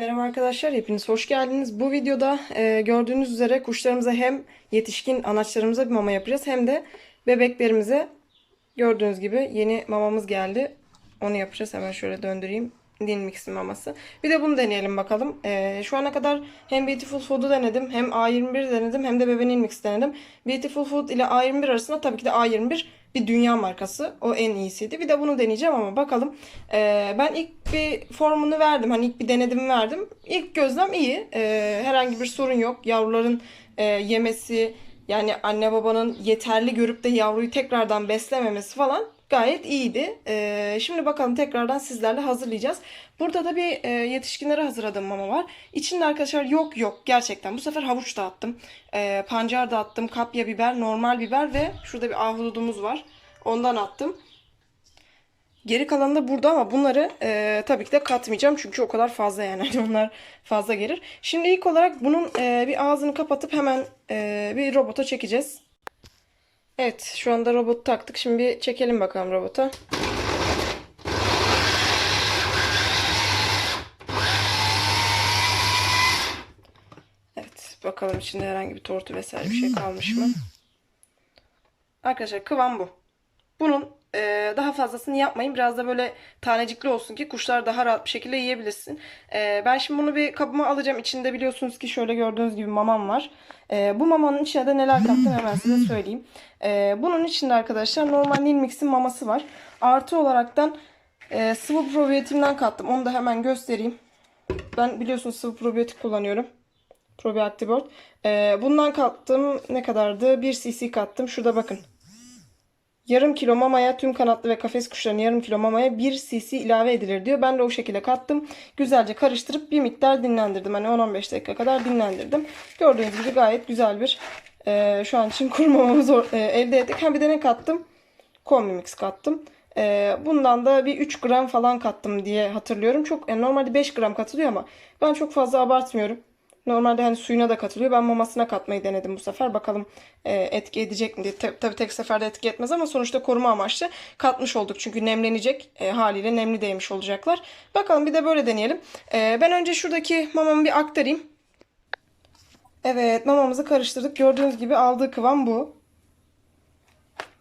Merhaba arkadaşlar, hepiniz hoş geldiniz. Bu videoda e, gördüğünüz üzere kuşlarımıza hem yetişkin anaçlarımıza bir mama yapacağız hem de bebeklerimize gördüğünüz gibi yeni mamamız geldi. Onu yapacağız. Hemen şöyle döndüreyim. Dinmix'in maması. Bir de bunu deneyelim bakalım. E, şu ana kadar hem Beautiful Food'u denedim, hem A21 denedim, hem de Bebe Nilmix denedim. Beautiful Food ile A21 arasında tabii ki de A21 bir dünya markası. O en iyisiydi. Bir de bunu deneyeceğim ama bakalım. Ee, ben ilk bir formunu verdim. Hani ilk bir denedimi verdim. İlk gözlem iyi. Ee, herhangi bir sorun yok. Yavruların e, yemesi yani anne babanın yeterli görüp de yavruyu tekrardan beslememesi falan gayet iyiydi. Ee, şimdi bakalım tekrardan sizlerle hazırlayacağız. Burada da bir e, yetişkinlere hazırladığım mama var. İçinde arkadaşlar yok yok gerçekten. Bu sefer havuç da attım. Ee, pancar da attım. Kapya biber, normal biber ve şurada bir ahududumuz var. Ondan attım. Geri kalanı da burada ama bunları e, tabii ki de katmayacağım. Çünkü o kadar fazla yani. Onlar fazla gelir. Şimdi ilk olarak bunun e, bir ağzını kapatıp hemen e, bir robota çekeceğiz. Evet şu anda robot taktık. Şimdi bir çekelim bakalım robota. Evet bakalım içinde herhangi bir tortu vesaire bir şey kalmış mı? Arkadaşlar kıvam bu. Bunun e, daha fazlasını yapmayın. Biraz da böyle tanecikli olsun ki kuşlar daha rahat bir şekilde yiyebilirsin. E, ben şimdi bunu bir kabıma alacağım. İçinde biliyorsunuz ki şöyle gördüğünüz gibi mamam var. E, bu mamanın içine de neler kattım hemen size söyleyeyim. E, bunun içinde arkadaşlar normal Nilmix'in maması var. Artı olaraktan e, sıvı probiyotimden kattım. Onu da hemen göstereyim. Ben biliyorsunuz sıvı probiyotik kullanıyorum. Probioactive Ee, bundan kattım ne kadardı? 1 cc kattım. Şurada bakın. Yarım kilo mamaya tüm kanatlı ve kafes kuşlarının yarım kilo mamaya 1 cc ilave edilir diyor. Ben de o şekilde kattım. Güzelce karıştırıp bir miktar dinlendirdim. Hani 10-15 dakika kadar dinlendirdim. Gördüğünüz gibi gayet güzel bir e, şu an için kuru e, elde ettik. Hem bir de ne kattım? Kombi mix kattım. E, bundan da bir 3 gram falan kattım diye hatırlıyorum. Çok yani normalde 5 gram katılıyor ama ben çok fazla abartmıyorum. Normalde hani suyuna da katılıyor. Ben mamasına katmayı denedim bu sefer. Bakalım e, etki edecek mi diye. Tabii tek seferde etki etmez ama sonuçta koruma amaçlı katmış olduk. Çünkü nemlenecek e, haliyle nemli değmiş olacaklar. Bakalım bir de böyle deneyelim. E, ben önce şuradaki mamamı bir aktarayım. Evet mamamızı karıştırdık. Gördüğünüz gibi aldığı kıvam bu.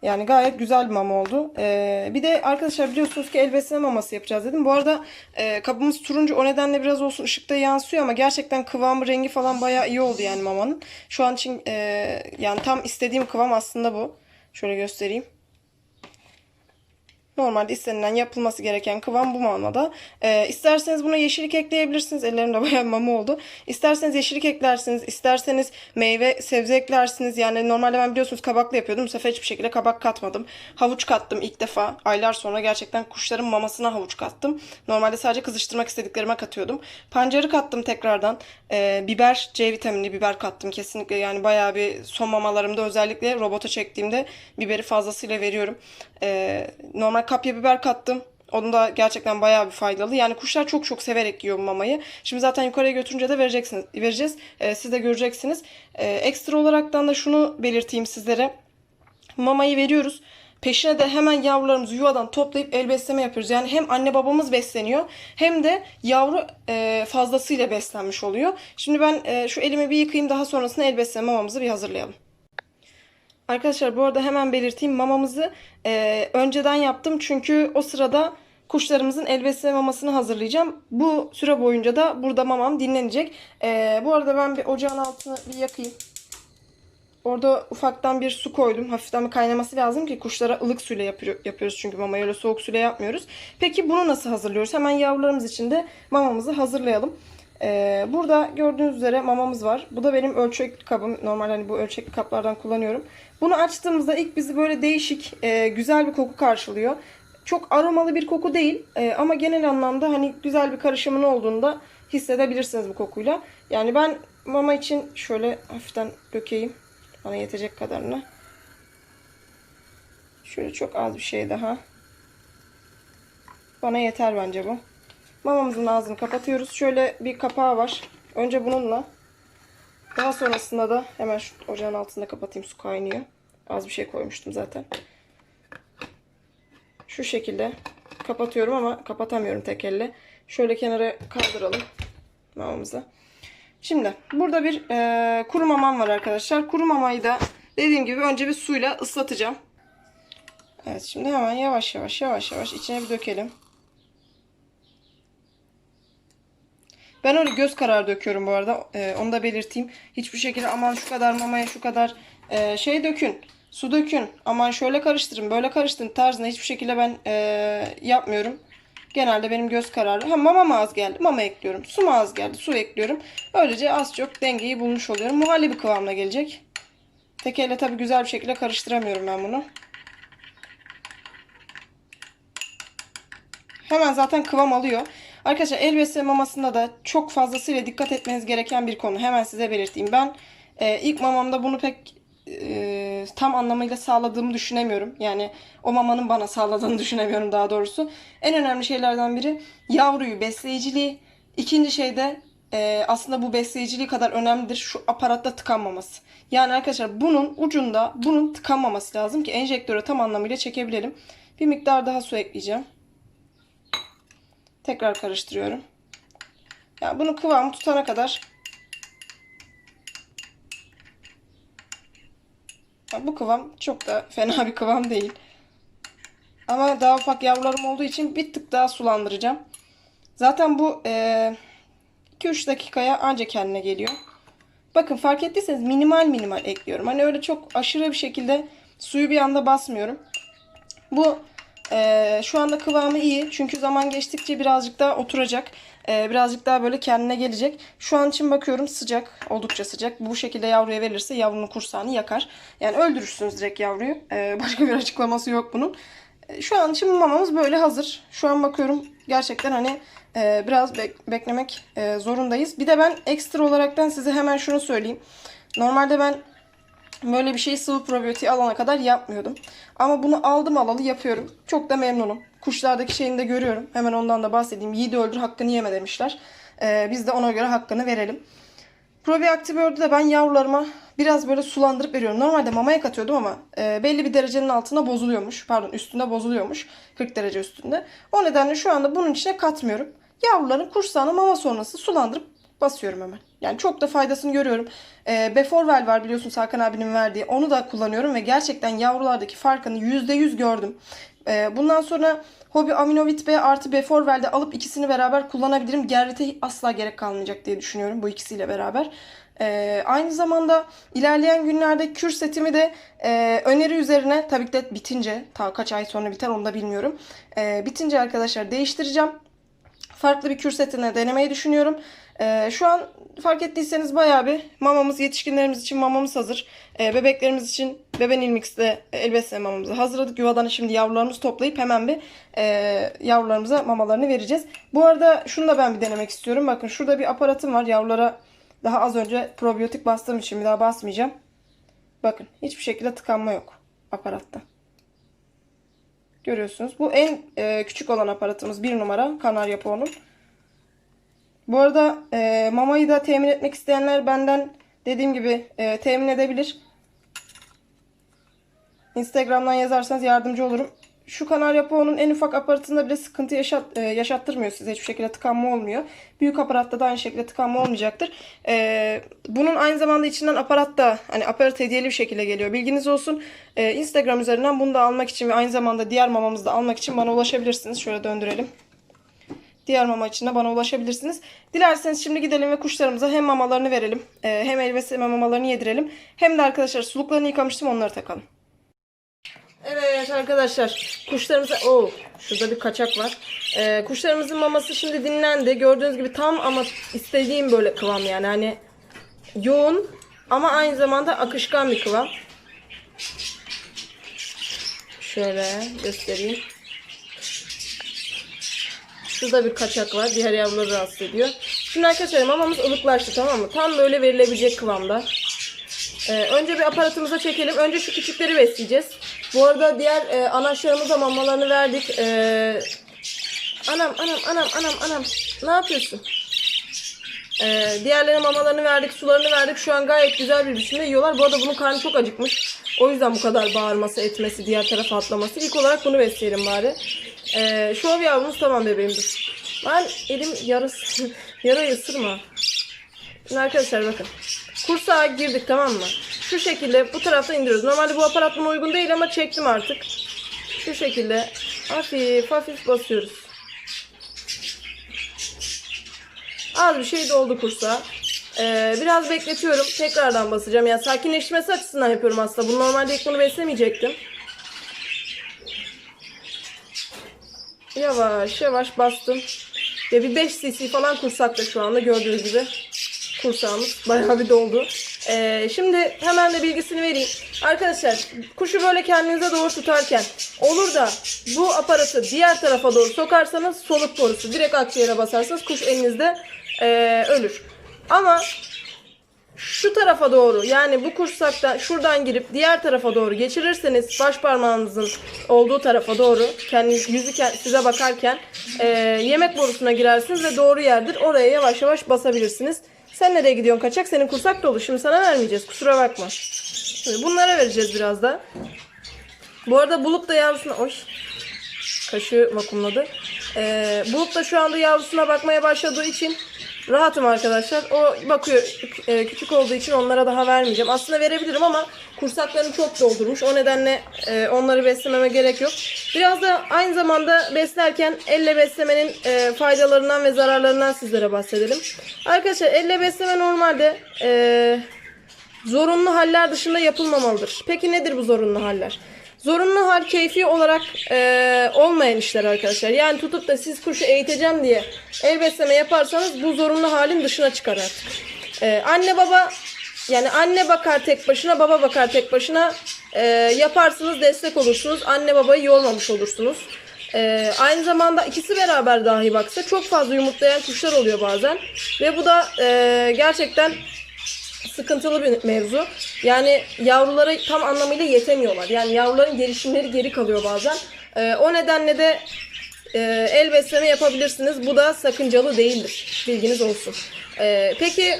Yani gayet güzel bir mama oldu. Ee, bir de arkadaşlar biliyorsunuz ki el besleme maması yapacağız dedim. Bu arada e, kabımız turuncu o nedenle biraz olsun ışıkta yansıyor ama gerçekten kıvamı rengi falan bayağı iyi oldu yani mamanın. Şu an için e, yani tam istediğim kıvam aslında bu. Şöyle göstereyim. Normalde istenilen yapılması gereken kıvam bu mamada. Ee, isterseniz buna yeşillik ekleyebilirsiniz. Ellerimde bayağı mama oldu. İsterseniz yeşillik eklersiniz. isterseniz meyve, sebze eklersiniz. Yani normalde ben biliyorsunuz kabaklı yapıyordum. Bu sefer hiçbir şekilde kabak katmadım. Havuç kattım ilk defa. Aylar sonra gerçekten kuşların mamasına havuç kattım. Normalde sadece kızıştırmak istediklerime katıyordum. Pancarı kattım tekrardan. Ee, biber, C vitamini biber kattım kesinlikle. Yani bayağı bir son mamalarımda özellikle robota çektiğimde biberi fazlasıyla veriyorum. Ee, normal kapya biber kattım. Onun da gerçekten bayağı bir faydalı. Yani kuşlar çok çok severek yiyor bu mamayı. Şimdi zaten yukarıya götürünce de vereceksiniz, vereceğiz. Ee, siz de göreceksiniz. Ee, ekstra olaraktan da şunu belirteyim sizlere. Mamayı veriyoruz. Peşine de hemen yavrularımızı yuvadan toplayıp el besleme yapıyoruz. Yani hem anne babamız besleniyor hem de yavru e, fazlasıyla beslenmiş oluyor. Şimdi ben e, şu elimi bir yıkayayım daha sonrasında el besleme mamamızı bir hazırlayalım. Arkadaşlar bu arada hemen belirteyim mamamızı e, önceden yaptım çünkü o sırada kuşlarımızın el besleme mamasını hazırlayacağım. Bu süre boyunca da burada mamam dinlenecek. E, bu arada ben bir ocağın altını bir yakayım. Orada ufaktan bir su koydum. Hafiften bir kaynaması lazım ki kuşlara ılık suyla yapıyor, yapıyoruz çünkü mamayı öyle soğuk suyla yapmıyoruz. Peki bunu nasıl hazırlıyoruz? Hemen yavrularımız için de mamamızı hazırlayalım. Ee, burada gördüğünüz üzere mamamız var. Bu da benim ölçek kabım. Normal hani bu ölçekli kaplardan kullanıyorum. Bunu açtığımızda ilk bizi böyle değişik, e, güzel bir koku karşılıyor. Çok aromalı bir koku değil e, ama genel anlamda hani güzel bir karışımın olduğunda hissedebilirsiniz bu kokuyla. Yani ben mama için şöyle hafiften dökeyim. Bana yetecek kadarını. Şöyle çok az bir şey daha. Bana yeter bence bu. Mamamızın ağzını kapatıyoruz. Şöyle bir kapağı var. Önce bununla. Daha sonrasında da hemen şu ocağın altında kapatayım. Su kaynıyor. Az bir şey koymuştum zaten. Şu şekilde kapatıyorum ama kapatamıyorum tek elle. Şöyle kenara kaldıralım. mamamızı. Şimdi burada bir e, kuru mamam var arkadaşlar. Kuru mamayı da dediğim gibi önce bir suyla ıslatacağım. Evet şimdi hemen yavaş yavaş yavaş yavaş içine bir dökelim. Ben öyle göz kararı döküyorum bu arada. Ee, onu da belirteyim. Hiçbir şekilde aman şu kadar mamaya şu kadar e, şey dökün. Su dökün. Aman şöyle karıştırın böyle karıştırın tarzında hiçbir şekilde ben e, yapmıyorum. Genelde benim göz kararı. Ha mama mı az geldi? Mama ekliyorum. Su mu az geldi? Su ekliyorum. Böylece az çok dengeyi bulmuş oluyorum. Muhallebi kıvamına gelecek. Tek elle tabii güzel bir şekilde karıştıramıyorum ben bunu. Hemen zaten kıvam alıyor. Arkadaşlar el besleme mamasında da çok fazlasıyla dikkat etmeniz gereken bir konu. Hemen size belirteyim. Ben e, ilk mamamda bunu pek e, tam anlamıyla sağladığımı düşünemiyorum. Yani o mamanın bana sağladığını düşünemiyorum daha doğrusu. En önemli şeylerden biri yavruyu besleyiciliği. İkinci şey de e, aslında bu besleyiciliği kadar önemlidir şu aparatta tıkanmaması. Yani arkadaşlar bunun ucunda bunun tıkanmaması lazım ki enjektöre tam anlamıyla çekebilelim. Bir miktar daha su ekleyeceğim. Tekrar karıştırıyorum. Yani bunu kıvamı tutana kadar bu kıvam çok da fena bir kıvam değil. Ama daha ufak yavrularım olduğu için bir tık daha sulandıracağım. Zaten bu e, 2-3 dakikaya ancak kendine geliyor. Bakın fark ettiyseniz minimal minimal ekliyorum. Hani öyle çok aşırı bir şekilde suyu bir anda basmıyorum. Bu e, şu anda kıvamı iyi. Çünkü zaman geçtikçe birazcık daha oturacak. E, birazcık daha böyle kendine gelecek. Şu an için bakıyorum sıcak. Oldukça sıcak. Bu şekilde yavruya verilirse yavrunun kursağını yakar. Yani öldürürsünüz direkt yavruyu. E, başka bir açıklaması yok bunun. E, Şu an için mamamız böyle hazır. Şu an bakıyorum gerçekten hani e, biraz bek- beklemek e, zorundayız. Bir de ben ekstra olaraktan size hemen şunu söyleyeyim. Normalde ben böyle bir şeyi sıvı probiyotiği alana kadar yapmıyordum. Ama bunu aldım alalı yapıyorum. Çok da memnunum. Kuşlardaki şeyini de görüyorum. Hemen ondan da bahsedeyim. Yiğidi öldür hakkını yeme demişler. E, biz de ona göre hakkını verelim. Probiaktivörde de ben yavrularıma biraz böyle sulandırıp veriyorum. Normalde mamaya katıyordum ama e, belli bir derecenin altında bozuluyormuş. Pardon üstünde bozuluyormuş. 40 derece üstünde. O nedenle şu anda bunun içine katmıyorum. Yavruların kursağına mama sonrası sulandırıp basıyorum hemen. Yani çok da faydasını görüyorum. E, Beforvel var biliyorsunuz Hakan abinin verdiği. Onu da kullanıyorum ve gerçekten yavrulardaki farkını %100 gördüm. E, bundan sonra Hobi Aminovit B artı Beforvel'de alıp ikisini beraber kullanabilirim. Gerrite asla gerek kalmayacak diye düşünüyorum bu ikisiyle beraber. Ee, aynı zamanda ilerleyen günlerde kür setimi de e, öneri üzerine tabii ki de bitince ta kaç ay sonra biter onu da bilmiyorum. Ee, bitince arkadaşlar değiştireceğim. Farklı bir kür setine denemeyi düşünüyorum. Ee, şu an fark ettiyseniz bayağı bir mamamız yetişkinlerimiz için mamamız hazır. Ee, bebeklerimiz için Beben Ilmix'te el mamamızı hazırladık. Yuvadan şimdi yavrularımızı toplayıp hemen bir e, yavrularımıza mamalarını vereceğiz. Bu arada şunu da ben bir denemek istiyorum. Bakın şurada bir aparatım var. Yavrulara daha az önce probiyotik bastığım için bir daha basmayacağım. Bakın hiçbir şekilde tıkanma yok aparatta. Görüyorsunuz. Bu en e, küçük olan aparatımız. Bir numara Kanarya Po'nun. Bu arada e, mamayı da temin etmek isteyenler benden dediğim gibi e, temin edebilir. Instagram'dan yazarsanız yardımcı olurum. Şu Kanarya Po'nun en ufak aparatında bile sıkıntı yaşat, e, yaşattırmıyor size. Hiçbir şekilde tıkanma olmuyor. Büyük aparatta da aynı şekilde tıkanma olmayacaktır. E, bunun aynı zamanda içinden aparat da hani aparat hediyeli bir şekilde geliyor. Bilginiz olsun. E, Instagram üzerinden bunu da almak için ve aynı zamanda diğer mamamızı da almak için bana ulaşabilirsiniz. Şöyle döndürelim. Diğer mama için de bana ulaşabilirsiniz. Dilerseniz şimdi gidelim ve kuşlarımıza hem mamalarını verelim. e, hem el besleme mamalarını yedirelim. Hem de arkadaşlar suluklarını yıkamıştım onları takalım. Evet arkadaşlar kuşlarımıza o şurada bir kaçak var. Ee, kuşlarımızın maması şimdi dinlendi. Gördüğünüz gibi tam ama istediğim böyle kıvam yani hani yoğun ama aynı zamanda akışkan bir kıvam. Şöyle göstereyim. Şurada bir kaçak var. Diğer yavruları rahatsız ediyor. Şimdi arkadaşlar mamamız ılıklaştı tamam mı? Tam böyle verilebilecek kıvamda. Ee, önce bir aparatımıza çekelim. Önce şu küçükleri besleyeceğiz. Bu arada diğer e, anaçlarımıza mamalarını verdik. Ee, anam anam anam anam anam. Ne yapıyorsun? Ee, diğerlerine mamalarını verdik, sularını verdik. Şu an gayet güzel bir biçimde yiyorlar. Bu arada bunun karnı çok acıkmış. O yüzden bu kadar bağırması, etmesi, diğer tarafa atlaması. İlk olarak bunu besleyelim bari. Ee, şov yavrumuz tamam bebeğim dur. Ben elim yarısı Yarayı ısırma. Şimdi arkadaşlar bakın. Kursağa girdik tamam mı? Şu şekilde bu tarafta indiriyoruz. Normalde bu aparat buna uygun değil ama çektim artık. Şu şekilde hafif hafif basıyoruz. Az bir şey doldu kursağa. Ee, biraz bekletiyorum. Tekrardan basacağım. Yani sakinleşmesi açısından yapıyorum aslında. Bunu normalde ilk bunu beslemeyecektim. Yavaş yavaş bastım. Ve bir 5 cc falan kursakta şu anda gördüğünüz gibi. Kursağımız bayağı bir doldu. Ee, şimdi hemen de bilgisini vereyim. Arkadaşlar kuşu böyle kendinize doğru tutarken olur da bu aparatı diğer tarafa doğru sokarsanız soluk borusu direkt akciğere basarsanız kuş elinizde ee, ölür. Ama şu tarafa doğru yani bu kursaktan şuradan girip diğer tarafa doğru geçirirseniz baş parmağınızın olduğu tarafa doğru kendiniz yüzü size bakarken e, yemek borusuna girersiniz ve doğru yerdir. Oraya yavaş yavaş basabilirsiniz. Sen nereye gidiyorsun kaçak? Senin kursak dolu. Şimdi sana vermeyeceğiz. Kusura bakma. Şimdi bunlara vereceğiz biraz da. Bu arada Bulut da yavrusuna... Oy. Kaşığı vakumladı. Ee, Bulut da şu anda yavrusuna bakmaya başladığı için rahatım arkadaşlar. O bakıyor e, küçük olduğu için onlara daha vermeyeceğim. Aslında verebilirim ama kursaklarını çok doldurmuş. O nedenle e, onları beslememe gerek yok. Biraz da aynı zamanda beslerken elle beslemenin e, faydalarından ve zararlarından sizlere bahsedelim. Arkadaşlar elle besleme normalde zorunlu haller dışında yapılmamalıdır. Peki nedir bu zorunlu haller? Zorunlu hal keyfi olarak e, olmayan işler arkadaşlar. Yani tutup da siz kuşu eğiteceğim diye el besleme yaparsanız bu zorunlu halin dışına çıkar artık. E, anne baba yani anne bakar tek başına baba bakar tek başına e, yaparsınız destek olursunuz. Anne babayı yormamış olursunuz. E, aynı zamanda ikisi beraber dahi baksa çok fazla yumurtlayan kuşlar oluyor bazen. Ve bu da e, gerçekten sıkıntılı bir mevzu. Yani yavrulara tam anlamıyla yetemiyorlar. Yani yavruların gelişimleri geri kalıyor bazen. Ee, o nedenle de e, el besleme yapabilirsiniz. Bu da sakıncalı değildir. Bilginiz olsun. Ee, peki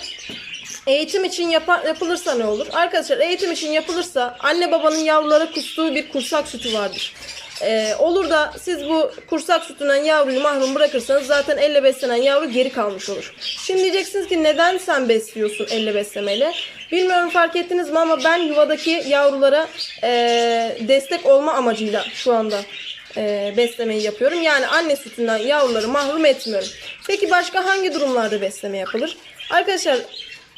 eğitim için yapa- yapılırsa ne olur? Arkadaşlar eğitim için yapılırsa anne babanın yavrulara kustuğu bir kursak sütü vardır. Ee, olur da siz bu kursak sütünden yavruyu mahrum bırakırsanız zaten elle beslenen yavru geri kalmış olur. Şimdi diyeceksiniz ki neden sen besliyorsun elle beslemeyle? Bilmiyorum fark ettiniz mi ama ben yuvadaki yavrulara e, destek olma amacıyla şu anda e, beslemeyi yapıyorum. Yani anne sütünden yavruları mahrum etmiyorum. Peki başka hangi durumlarda besleme yapılır? Arkadaşlar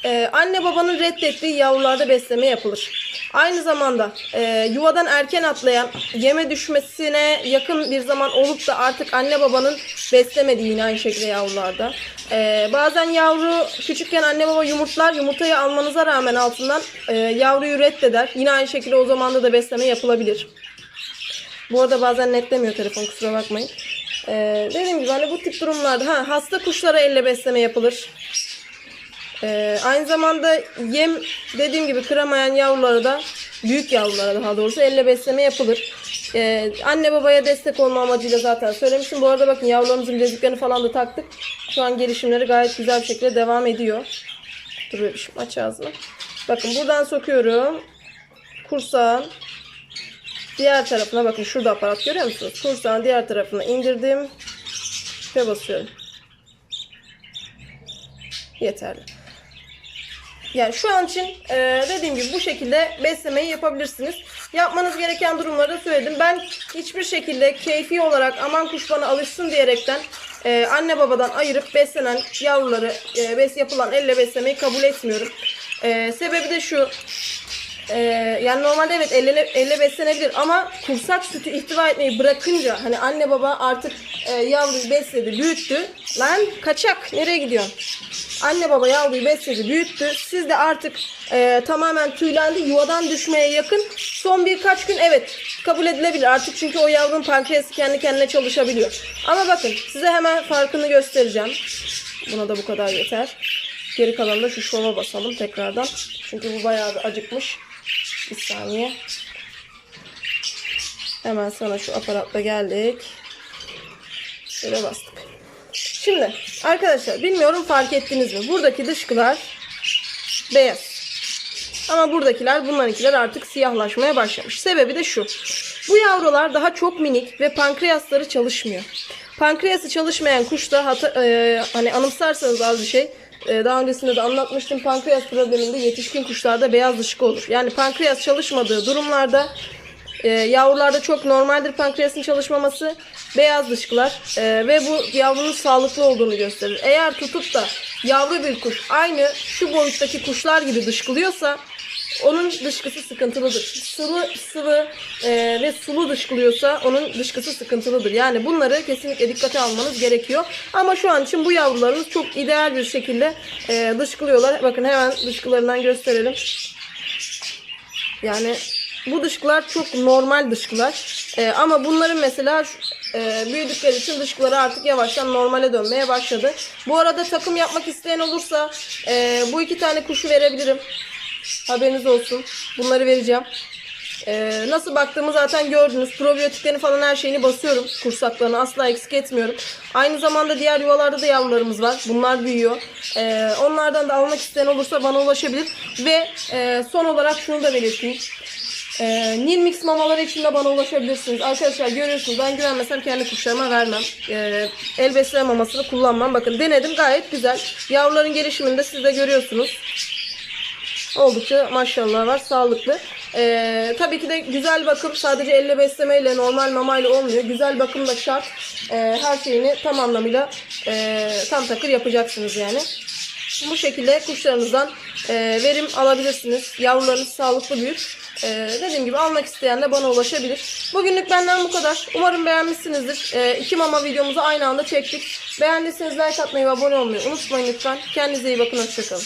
ee, anne babanın reddettiği yavrularda besleme yapılır. Aynı zamanda e, yuvadan erken atlayan yeme düşmesine yakın bir zaman olup da artık anne babanın beslemediği yine aynı şekilde yavrularda. Ee, bazen yavru küçükken anne baba yumurtlar yumurtayı almanıza rağmen altından e, yavruyu reddeder. Yine aynı şekilde o zamanda da besleme yapılabilir. Bu arada bazen netlemiyor telefon kusura bakmayın. Ee, dediğim gibi hani bu tip durumlarda ha, hasta kuşlara elle besleme yapılır. Ee, aynı zamanda yem dediğim gibi kıramayan yavrulara da büyük yavrulara daha doğrusu elle besleme yapılır. Ee, anne babaya destek olma amacıyla zaten söylemiştim. Bu arada bakın yavrularımızın bileziklerini falan da taktık. Şu an gelişimleri gayet güzel bir şekilde devam ediyor. Dur bebişim aç ağzını. Bakın buradan sokuyorum. Kursağın diğer tarafına bakın şurada aparat görüyor musunuz? Kursağın diğer tarafına indirdim ve basıyorum. Yeterli. Yani şu an için e, dediğim gibi bu şekilde beslemeyi yapabilirsiniz. Yapmanız gereken durumları da söyledim. Ben hiçbir şekilde keyfi olarak aman kuş bana alışsın diyerekten e, anne babadan ayırıp beslenen yavruları e, bes yapılan elle beslemeyi kabul etmiyorum. E, sebebi de şu. Ee, yani normalde evet elle, elle beslenebilir ama kursak sütü ihtiva etmeyi bırakınca hani anne baba artık e, yavruyu besledi, büyüttü. Lan kaçak nereye gidiyorsun? Anne baba yavruyu besledi, büyüttü. Siz de artık e, tamamen tüylendi, yuvadan düşmeye yakın. Son birkaç gün evet kabul edilebilir artık çünkü o yavrunun pankreası kendi kendine çalışabiliyor. Ama bakın size hemen farkını göstereceğim. Buna da bu kadar yeter. Geri kalanında şu şova basalım tekrardan. Çünkü bu bayağı acıkmış. Bir saniye. Hemen sana şu aparatla geldik. Şöyle bastık. Şimdi arkadaşlar bilmiyorum fark ettiniz mi? Buradaki dışkılar beyaz. Ama buradakiler bunlarınkiler artık siyahlaşmaya başlamış. Sebebi de şu. Bu yavrular daha çok minik ve pankreasları çalışmıyor. Pankreası çalışmayan kuşta hata, e, hani anımsarsanız az bir şey e, daha öncesinde de anlatmıştım. Pankreas probleminde yetişkin kuşlarda beyaz dışkı olur. Yani pankreas çalışmadığı durumlarda e, yavrularda çok normaldir pankreasın çalışmaması. Beyaz dışkılar e, ve bu yavrunun sağlıklı olduğunu gösterir. Eğer tutup da yavru bir kuş aynı şu boyuttaki kuşlar gibi dışkılıyorsa onun dışkısı sıkıntılıdır. Sıvı, sıvı e, ve sulu dışkılıyorsa onun dışkısı sıkıntılıdır. Yani bunları kesinlikle dikkate almanız gerekiyor. Ama şu an için bu yavrularımız çok ideal bir şekilde e, dışkılıyorlar. Bakın hemen dışkılarından gösterelim. Yani bu dışkılar çok normal dışkılar. Ee, ama bunların mesela e, büyüdükleri için dışkıları artık yavaştan normale dönmeye başladı. Bu arada takım yapmak isteyen olursa e, bu iki tane kuşu verebilirim. Haberiniz olsun. Bunları vereceğim. Ee, nasıl baktığımı zaten gördünüz. Probiyotiklerini falan her şeyini basıyorum. Kursaklarını asla eksik etmiyorum. Aynı zamanda diğer yuvalarda da yavrularımız var. Bunlar büyüyor. Ee, onlardan da almak isteyen olursa bana ulaşabilir. Ve e, son olarak şunu da belirteyim. Ee, Nilmix mamaları için de bana ulaşabilirsiniz. Arkadaşlar görüyorsunuz ben güvenmesem kendi kuşlarıma vermem. Ee, el besleme mamasını kullanmam. Bakın denedim gayet güzel. Yavruların gelişimini de siz de görüyorsunuz. Oldukça maşallah var. Sağlıklı. Ee, tabii ki de güzel bakım sadece elle beslemeyle normal mamayla olmuyor. Güzel bakım da şart. Ee, her şeyini tam anlamıyla e, tam takır yapacaksınız yani. Bu şekilde kuşlarınızdan e, verim alabilirsiniz. Yavrularınız sağlıklı büyür. E, dediğim gibi almak isteyen de bana ulaşabilir. Bugünlük benden bu kadar. Umarım beğenmişsinizdir. E, iki mama videomuzu aynı anda çektik. Beğendiyseniz like atmayı ve abone olmayı unutmayın lütfen. Kendinize iyi bakın. Hoşçakalın.